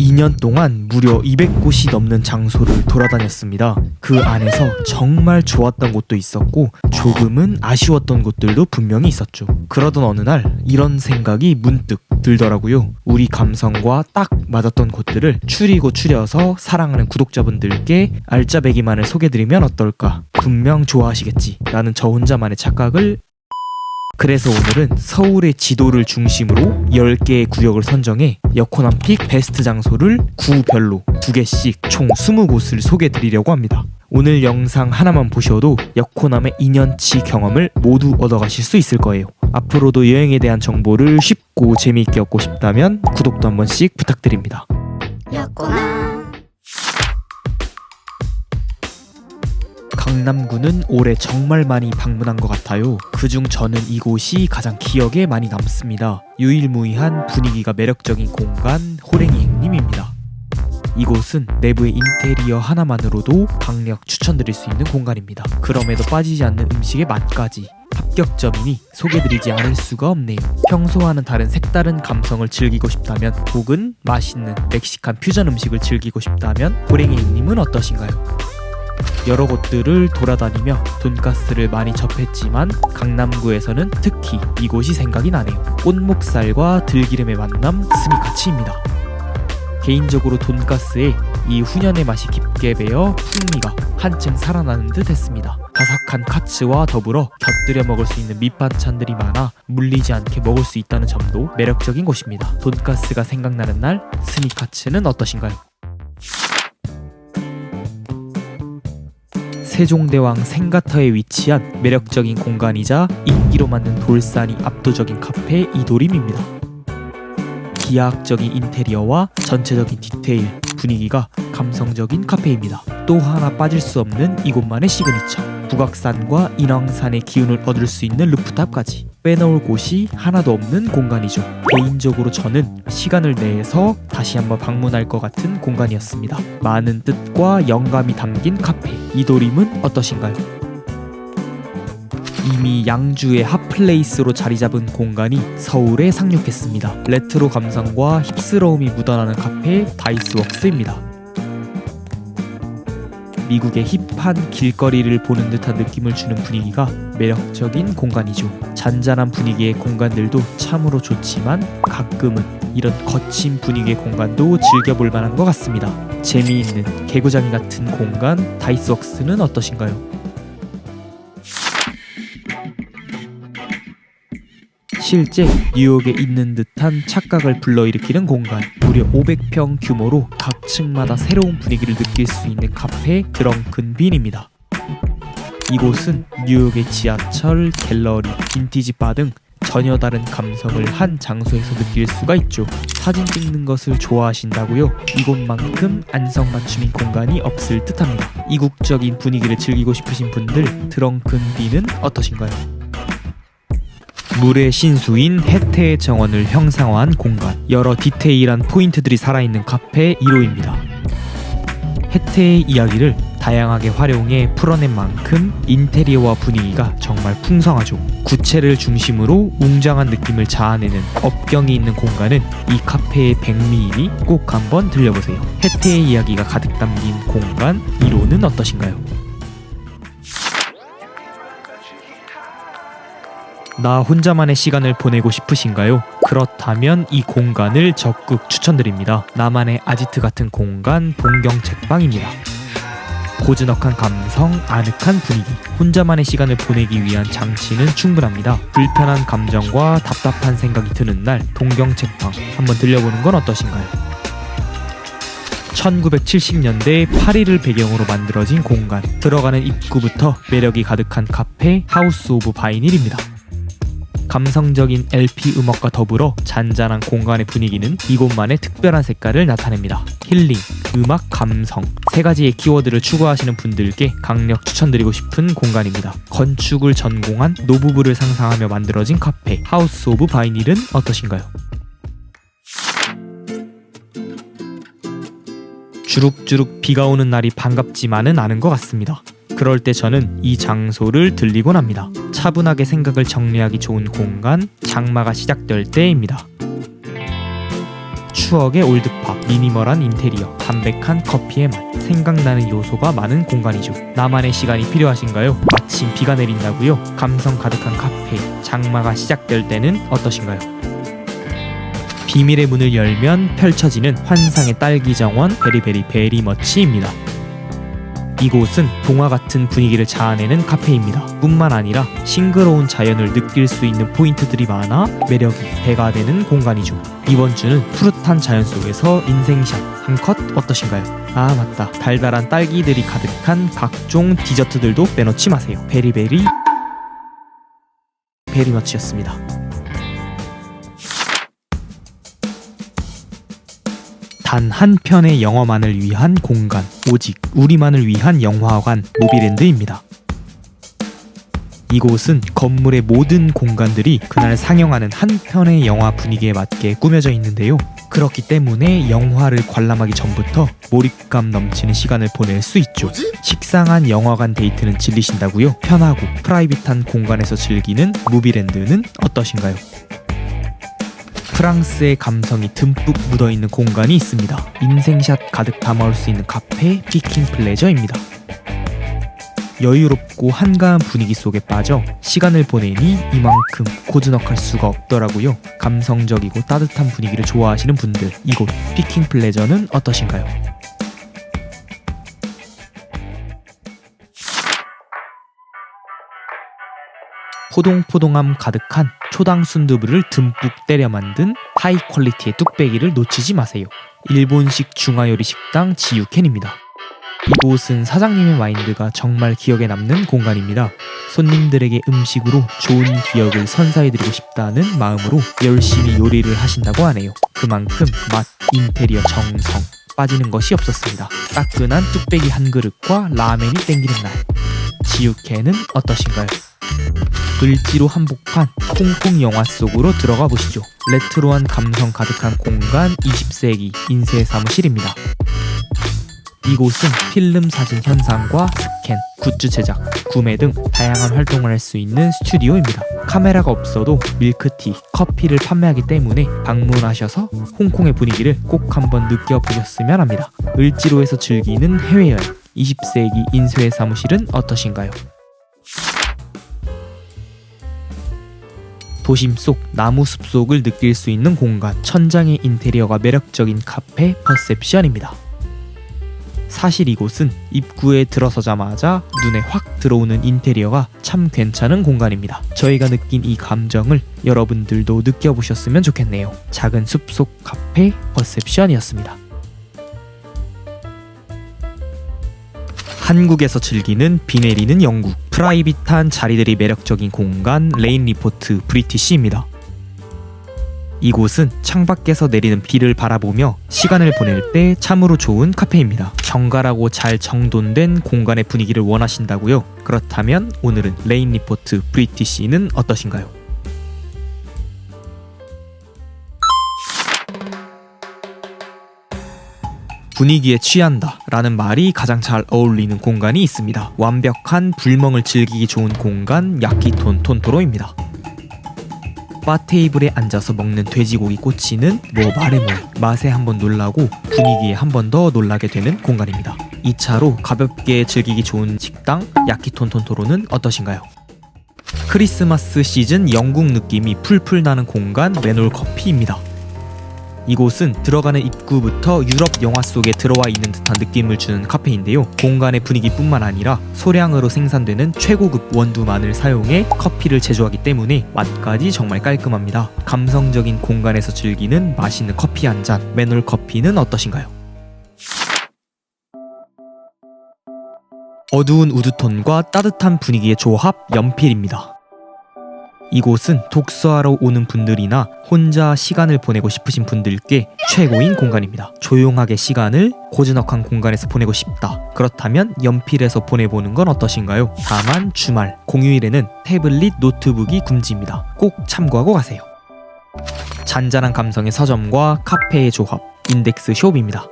2년 동안 무려 200곳이 넘는 장소를 돌아다녔습니다. 그 안에서 정말 좋았던 곳도 있었고 조금은 아쉬웠던 곳들도 분명히 있었죠. 그러던 어느 날 이런 생각이 문득 들더라고요. 우리 감성과 딱 맞았던 곳들을 추리고 추려서 사랑하는 구독자분들께 알짜배기만을 소개드리면 어떨까? 분명 좋아하시겠지. 라는 저 혼자만의 착각을 그래서 오늘은 서울의 지도를 중심으로 10개의 구역을 선정해 여코남픽 베스트 장소를 구별로 2개씩 총 20곳을 소개드리려고 합니다. 오늘 영상 하나만 보셔도 여코남의 2년치 경험을 모두 얻어가실 수 있을 거예요. 앞으로도 여행에 대한 정보를 쉽고 재미있게 얻고 싶다면 구독도 한 번씩 부탁드립니다. 였구나. 강남구는 올해 정말 많이 방문한 것 같아요. 그중 저는 이곳이 가장 기억에 많이 남습니다. 유일무이한 분위기가 매력적인 공간 호랭이 행님입니다. 이곳은 내부의 인테리어 하나만으로도 강력 추천드릴 수 있는 공간입니다. 그럼에도 빠지지 않는 음식의 맛까지 합격점이니 소개드리지 않을 수가 없네요. 평소와는 다른 색다른 감성을 즐기고 싶다면 혹은 맛있는 멕시칸 퓨전 음식을 즐기고 싶다면 호랭이 행님은 어떠신가요? 여러 곳들을 돌아다니며 돈가스를 많이 접했지만 강남구에서는 특히 이곳이 생각이 나네요. 꽃목살과 들기름의 만남 스미카치입니다. 개인적으로 돈가스에 이 훈연의 맛이 깊게 배어 풍미가 한층 살아나는 듯 했습니다. 바삭한 카츠와 더불어 곁들여 먹을 수 있는 밑반찬들이 많아 물리지 않게 먹을 수 있다는 점도 매력적인 곳입니다. 돈가스가 생각나는 날 스미카츠는 어떠신가요? 세종대왕 생가터에 위치한 매력적인 공간이자 인기로 만든 돌산이 압도적인 카페 이도림입니다. 기하학적인 인테리어와 전체적인 디테일, 분위기가 감성적인 카페입니다. 또 하나 빠질 수 없는 이곳만의 시그니처. 북악산과 인왕산의 기운을 얻을 수 있는 루프탑까지 빼놓을 곳이 하나도 없는 공간이죠. 개인적으로 저는 시간을 내서 다시 한번 방문할 것 같은 공간이었습니다. 많은 뜻과 영감이 담긴 카페. 이도림은 어떠신가요? 이미 양주의 핫플레이스로 자리 잡은 공간이 서울에 상륙했습니다. 레트로 감성과 힙스러움이 묻어나는 카페 다이스웍스입니다. 미국의 힙한 길거리를 보는 듯한 느낌을 주는 분위기가 매력적인 공간이죠. 잔잔한 분위기의 공간들도 참으로 좋지만 가끔은 이런 거친 분위기의 공간도 즐겨볼 만한 것 같습니다. 재미있는 개구장이 같은 공간 다이스웍스는 어떠신가요? 실제 뉴욕에 있는 듯한 착각을 불러일으키는 공간 무려 500평 규모로 각 층마다 새로운 분위기를 느낄 수 있는 카페 드렁큰 빈입니다. 이곳은 뉴욕의 지하철, 갤러리, 빈티지 바 등 전혀 다른 감성을 한 장소에서 느낄 수가 있죠. 사진 찍는 것을 좋아하신다고요? 이곳만큼 안성맞춤인 공간이 없을 듯합니다. 이국적인 분위기를 즐기고 싶으신 분들 드렁큰 빈은 어떠신가요? 물의 신수인 해태의 정원을 형상화한 공간. 여러 디테일한 포인트들이 살아있는 카페 1호입니다. 해태의 이야기를 다양하게 활용해 풀어낸 만큼 인테리어와 분위기가 정말 풍성하죠. 구체를 중심으로 웅장한 느낌을 자아내는 업경이 있는 공간은 이 카페의 백미이니 꼭 한번 들려보세요. 해태의 이야기가 가득 담긴 공간 1호는 어떠신가요? 나 혼자만의 시간을 보내고 싶으신가요? 그렇다면 이 공간을 적극 추천드립니다. 나만의 아지트 같은 공간 봉경 책방입니다. 고즈넉한 감성, 아늑한 분위기, 혼자만의 시간을 보내기 위한 장치는 충분합니다. 불편한 감정과 답답한 생각이 드는 날 동경 책방 한번 들려보는 건 어떠신가요? 1970년대 파리를 배경으로 만들어진 공간 들어가는 입구부터 매력이 가득한 카페 하우스 오브 바이닐입니다. 감성적인 LP 음악과 더불어 잔잔한 공간의 분위기는 이곳만의 특별한 색깔을 나타냅니다. 힐링, 음악, 감성 세 가지의 키워드를 추구하시는 분들께 강력 추천드리고 싶은 공간입니다. 건축을 전공한 노부부를 상상하며 만들어진 카페 하우스 오브 바이닐은 어떠신가요? 주룩주룩 비가 오는 날이 반갑지만은 않은 것 같습니다. 그럴 때 저는 이 장소를 들리곤 합니다. 차분하게 생각을 정리하기 좋은 공간, 장마가 시작될 때입니다. 추억의 올드팝, 미니멀한 인테리어, 담백한 커피의 맛, 생각나는 요소가 많은 공간이죠. 나만의 시간이 필요하신가요? 마침 비가 내린다고요? 감성 가득한 카페, 장마가 시작될 때는 어떠신가요? 비밀의 문을 열면 펼쳐지는 환상의 딸기 정원 베리베리 베리머치입니다. 이곳은 동화 같은 분위기를 자아내는 카페입니다. 뿐만 아니라 싱그러운 자연을 느낄 수 있는 포인트들이 많아 매력이 배가 되는 공간이죠. 이번 주는 푸릇한 자연 속에서 인생샷 한 컷 어떠신가요? 아 맞다 달달한 딸기들이 가득한 각종 디저트들도 빼놓지 마세요. 베리베리 베리머치였습니다. 단 한 편의 영화만을 위한 공간, 오직 우리만을 위한 영화관 무비랜드입니다. 이곳은 건물의 모든 공간들이 그날 상영하는 한 편의 영화 분위기에 맞게 꾸며져 있는데요. 그렇기 때문에 영화를 관람하기 전부터 몰입감 넘치는 시간을 보낼 수 있죠. 식상한 영화관 데이트는 질리신다고요? 편하고 프라이빗한 공간에서 즐기는 무비랜드는 어떠신가요? 프랑스의 감성이 듬뿍 묻어있는 공간이 있습니다. 인생샷 가득 담아올 수 있는 카페 피킹 플레저입니다. 여유롭고 한가한 분위기 속에 빠져 시간을 보내니 이만큼 고즈넉할 수가 없더라고요. 감성적이고 따뜻한 분위기를 좋아하시는 분들 이곳 피킹 플레저는 어떠신가요? 포동포동함 가득한 초당 순두부를 듬뿍 때려 만든 하이 퀄리티의 뚝배기를 놓치지 마세요. 일본식 중화요리 식당 지유캔입니다. 이곳은 사장님의 마인드가 정말 기억에 남는 공간입니다. 손님들에게 음식으로 좋은 기억을 선사해드리고 싶다는 마음으로 열심히 요리를 하신다고 하네요. 그만큼 맛, 인테리어, 정성 빠지는 것이 없었습니다. 따끈한 뚝배기 한 그릇과 라멘이 땡기는 날. 지유캔은 어떠신가요? 을지로 한복판 홍콩 영화 속으로 들어가 보시죠. 레트로한 감성 가득한 공간 20세기 인쇄 사무실입니다. 이곳은 필름 사진 현상과 스캔, 굿즈 제작, 구매 등 다양한 활동을 할 수 있는 스튜디오입니다. 카메라가 없어도 밀크티, 커피를 판매하기 때문에 방문하셔서 홍콩의 분위기를 꼭 한번 느껴보셨으면 합니다. 을지로에서 즐기는 해외여행 20세기 인쇄 사무실은 어떠신가요? 도심 속 나무 숲속을 느낄 수 있는 공간 천장의 인테리어가 매력적인 카페 퍼셉션입니다. 사실 이곳은 입구에 들어서자마자 눈에 확 들어오는 인테리어가 참 괜찮은 공간입니다. 저희가 느낀 이 감정을 여러분들도 느껴보셨으면 좋겠네요. 작은 숲속 카페 퍼셉션이었습니다. 한국에서 즐기는 비 내리는 영국 프라이빗한 자리들이 매력적인 공간 레인 리포트 브리티시입니다. 이곳은 창밖에서 내리는 비를 바라보며 시간을 보낼 때 참으로 좋은 카페입니다. 정갈하고 잘 정돈된 공간의 분위기를 원하신다고요? 그렇다면 오늘은 레인 리포트 브리티시는 어떠신가요? 분위기에 취한다 라는 말이 가장 잘 어울리는 공간이 있습니다. 완벽한 불멍을 즐기기 좋은 공간 야키톤 톤토로입니다. 바 테이블에 앉아서 먹는 돼지고기 꼬치는 뭐 말해 뭐해 맛에 한번 놀라고 분위기에 한 번 더 놀라게 되는 공간입니다. 2차로 가볍게 즐기기 좋은 식당 야키톤 톤토로는 어떠신가요? 크리스마스 시즌 영국 느낌이 풀풀 나는 공간 레놀 커피입니다. 이곳은 들어가는 입구부터 유럽 영화 속에 들어와 있는 듯한 느낌을 주는 카페인데요. 공간의 분위기뿐만 아니라 소량으로 생산되는 최고급 원두만을 사용해 커피를 제조하기 때문에 맛까지 정말 깔끔합니다. 감성적인 공간에서 즐기는 맛있는 커피 한 잔, 맨홀 커피는 어떠신가요? 어두운 우드톤과 따뜻한 분위기의 조합 연필입니다. 이곳은 독서하러 오는 분들이나 혼자 시간을 보내고 싶으신 분들께 최고인 공간입니다. 조용하게 시간을 고즈넉한 공간에서 보내고 싶다. 그렇다면 연필에서 보내보는 건 어떠신가요? 다만 주말, 공휴일에는 태블릿 노트북이 금지입니다. 꼭 참고하고 가세요. 잔잔한 감성의 서점과 카페의 조합, 인덱스 숍입니다.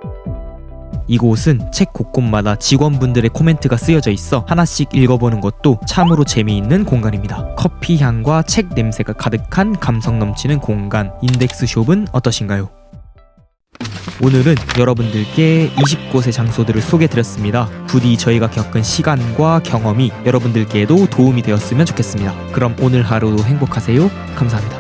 이곳은 책 곳곳마다 직원분들의 코멘트가 쓰여져 있어 하나씩 읽어보는 것도 참으로 재미있는 공간입니다. 커피 향과 책 냄새가 가득한 감성 넘치는 공간 인덱스 숍은 어떠신가요? 오늘은 여러분들께 20곳의 장소들을 소개드렸습니다. 부디 저희가 겪은 시간과 경험이 여러분들께도 도움이 되었으면 좋겠습니다. 그럼 오늘 하루도 행복하세요. 감사합니다.